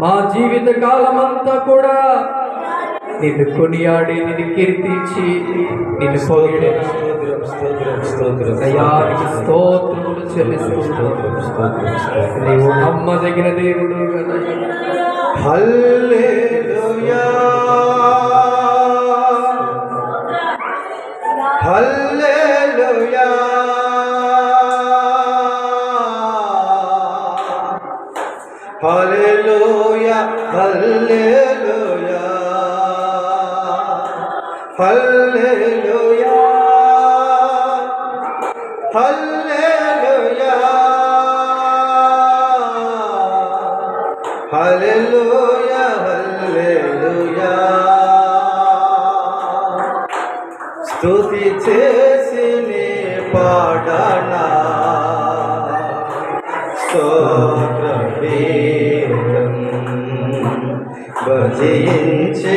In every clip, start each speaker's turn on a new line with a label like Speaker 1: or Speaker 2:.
Speaker 1: మా జీవిత కాలమంతా కూడా నిన్ను కొనియాడి నిన్ను కీర్తించి నిన్ను నమ్మదగిన దేవుడు కదా.
Speaker 2: హల్లెలూయా. హల్లెలూయా. హల్లెలూయా. హల్లెలూయా హల్లెలూయా. స్తుతి చేసి నీ పాడనా. స్తోత్రమే జయించే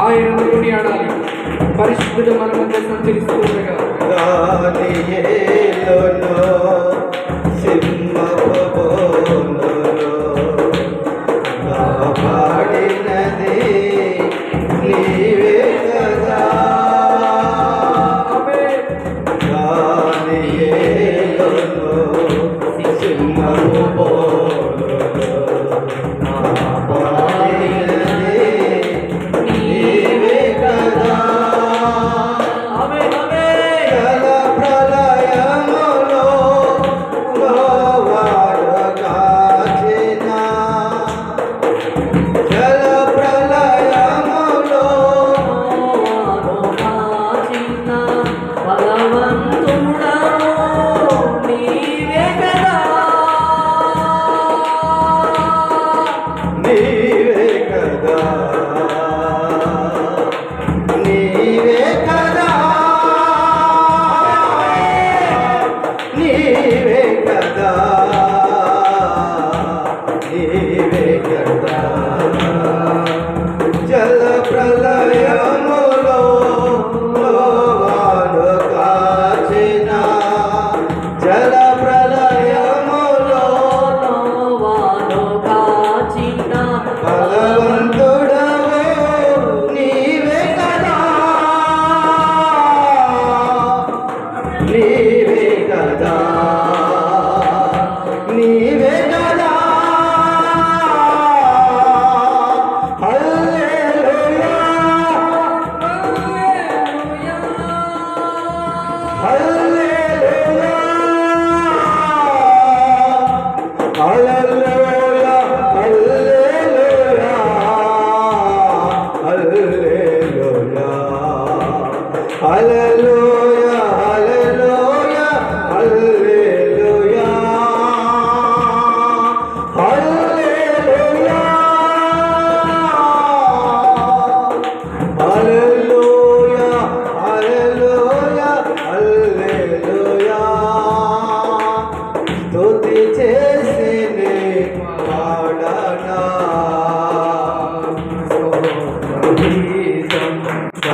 Speaker 1: ఆయన కొనియాడాలి పరిశుద్ధ మన మధ్య సంచరిస్తూ ఉండగా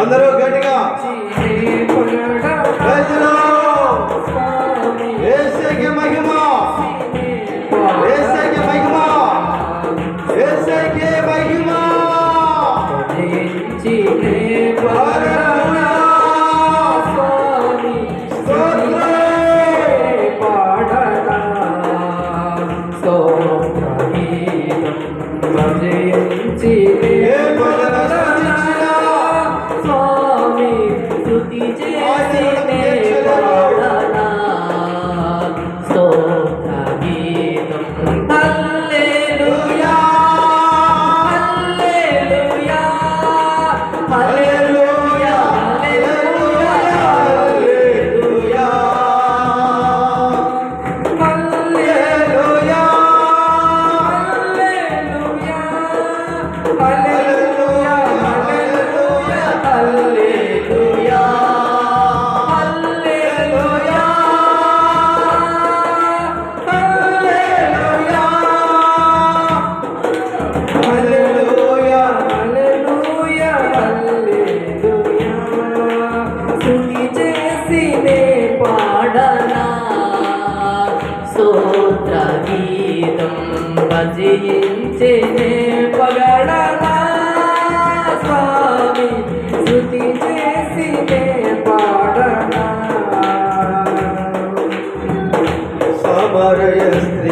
Speaker 2: అందరూ గట్టిగా.
Speaker 1: আমার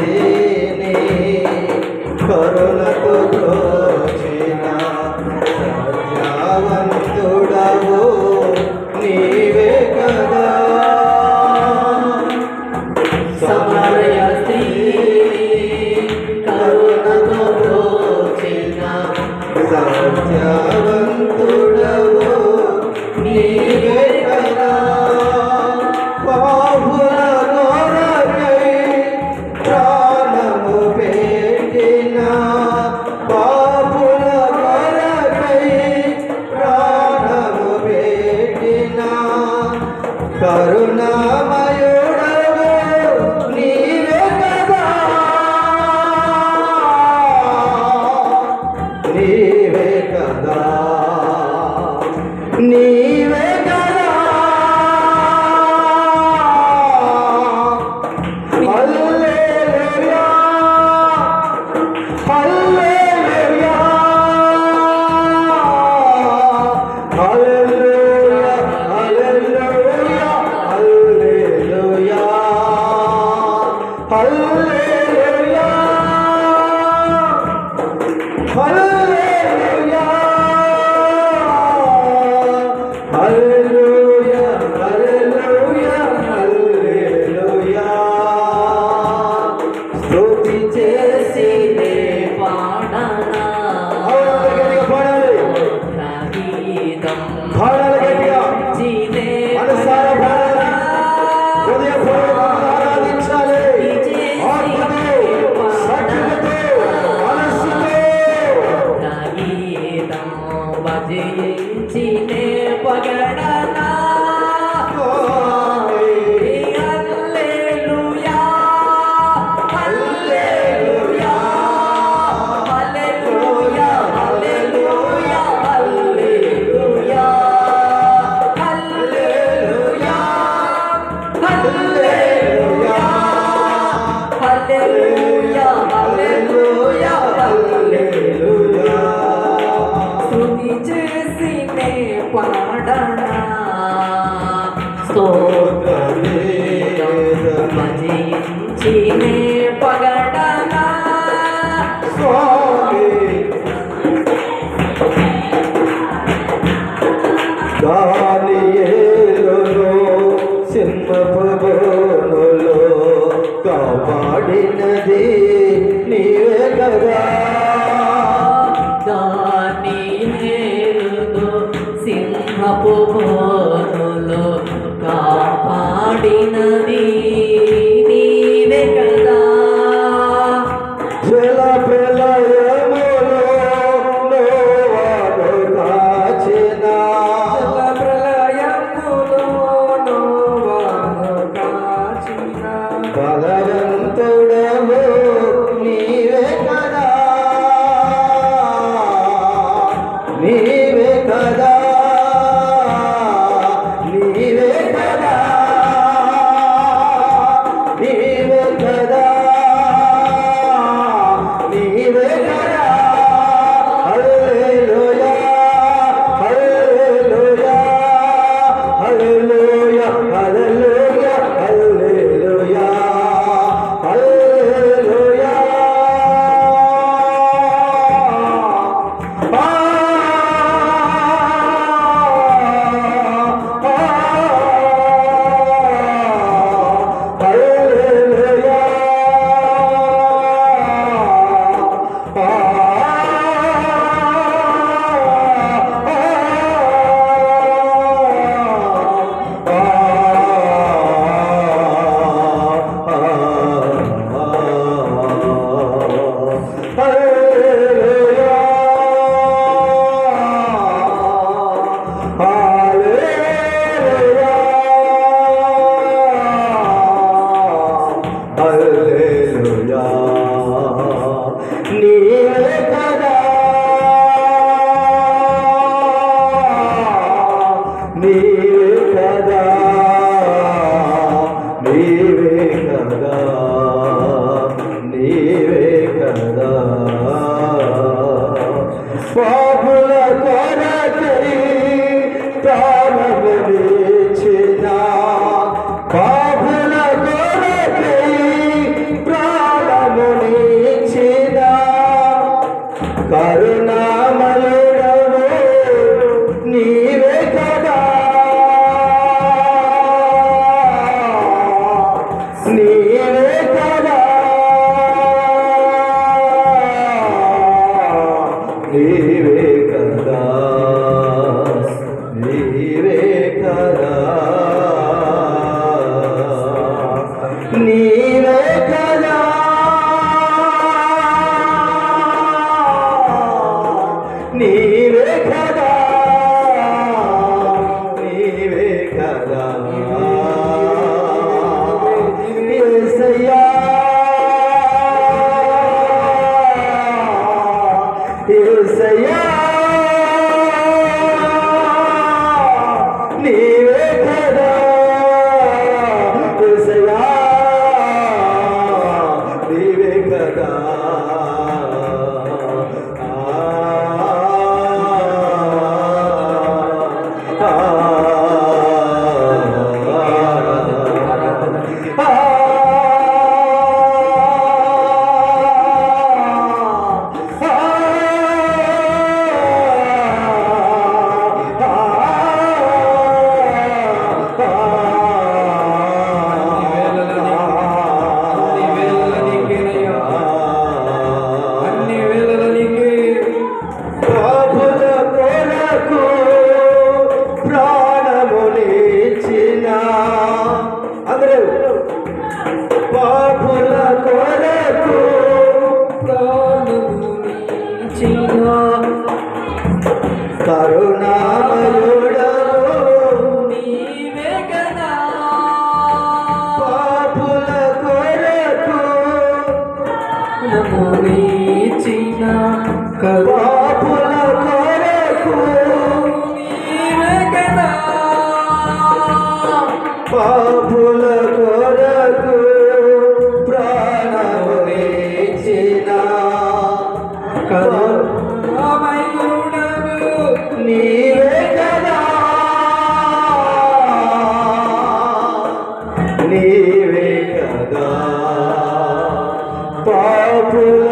Speaker 1: దానియేలును సింహపుబోనులో కాపాడినది నీవే కదా. ప్రాణమునిచ్చిన
Speaker 2: కరుణా
Speaker 1: April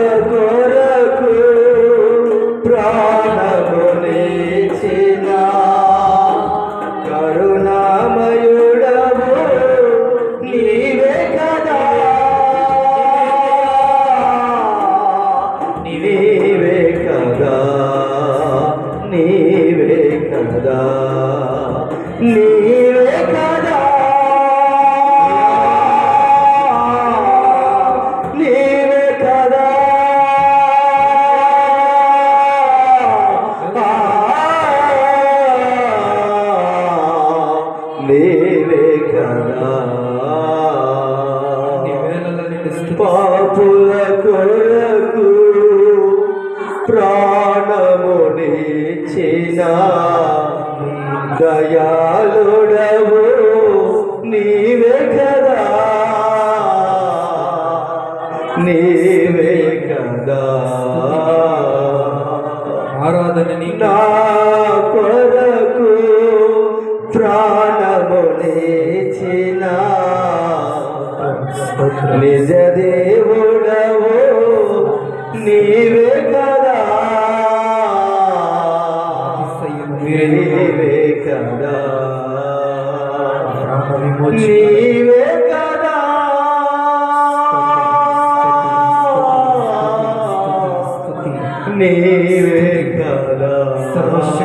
Speaker 2: ಆರಾಧನೆ ನಿನ್ನ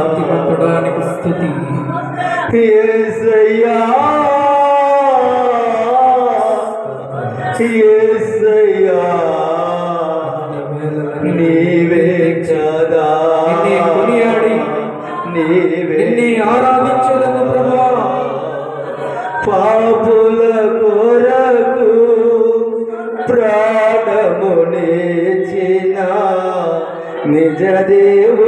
Speaker 1: శాంతి పొందడానికి స్థితి నిజ
Speaker 2: దేవు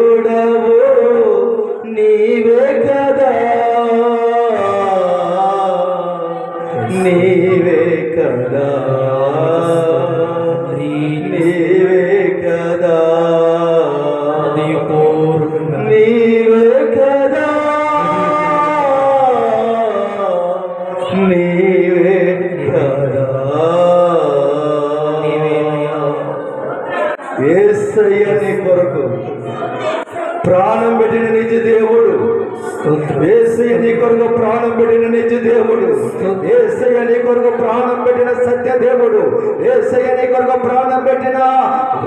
Speaker 1: ఏసయ్య కొరకు ప్రాణం పెట్టిన సత్యదేవుడు ఏసయ్య నీ కొరకు ప్రాణం పెట్టిన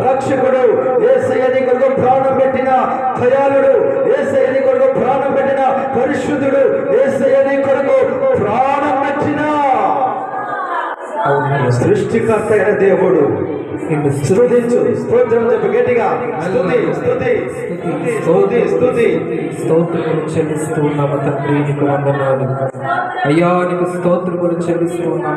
Speaker 1: రక్షకుడు. ఏసయ్య నీ కొరకు ప్రాణం పెట్టిన దయాళుడు. ఏసయ్య నీ కొరకు ప్రాణం పెట్టిన పరిశుద్ధుడు. ఏసయ్య నీ కొరకు ప్రాణం పెట్టిన సృష్టికర్త అయిన దేవుడు. స్తుతించు. స్తోత్రం చెప్పు గట్టిగా. స్తుతి స్తుతి. స్తుతి స్తుతి
Speaker 2: స్తోత్రములు చెల్లిస్తూ ఉన్నాము తండ్రి నీకు వందనాలు. అయ్యా నీకు స్తోత్రములు చెల్లిస్తూ ఉన్నాము